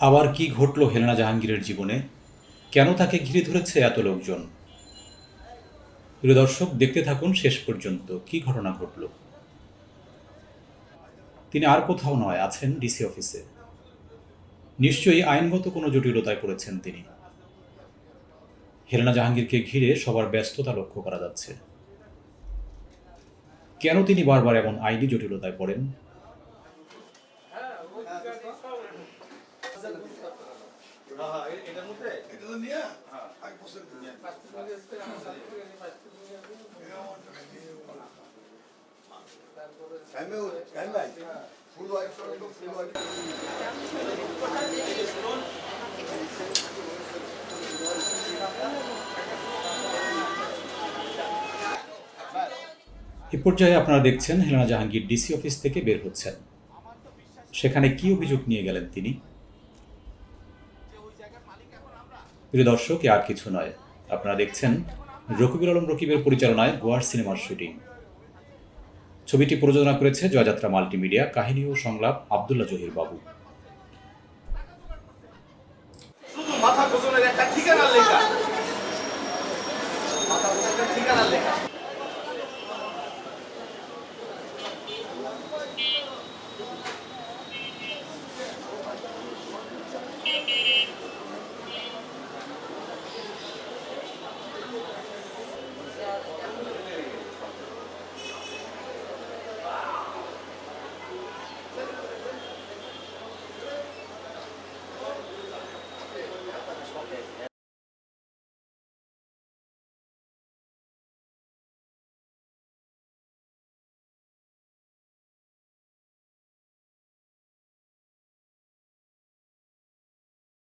আবার কি ঘটল হেলেনা জাহাঙ্গীরের জীবনে? কেন তাকে ঘিরে ধরেছে এত লোকজন? প্রিয় দর্শক, দেখতে থাকুন শেষ পর্যন্ত কি ঘটনা ঘটল। তিনি আর কোথাও নয়, আছেন ডিসি অফিসে। নিশ্চয়ই আইনগত কোনো জটিলতায় পড়েছেন তিনি। হেলেনা জাহাঙ্গীরকে ঘিরে সবার ব্যস্ততা লক্ষ্য করা যাচ্ছে। কেন তিনি বারবার এমন আইনি জটিলতায় পড়েন? এ পর্যায়ে আপনারা দেখছেন হেলেনা জাহাঙ্গীর ডিসি অফিস থেকে বের হচ্ছেন। সেখানে কি অভিযোগ নিয়ে গেলেন তিনি? প্রিয় দর্শক আর কিছু নয়। আপনারা দেখছেন রকিবুল আলম রকিবের পরিচালনায় গোয়ার সিনেমার শুটিং। ছবিটি প্রযোজনা করেছে জয়যাত্রা মাল্টিমিডিয়া, কাহিনী ও সংলাপ আবদুল্লাহ জহির বাবু। মাথা একটা ঠিকানার লেখা।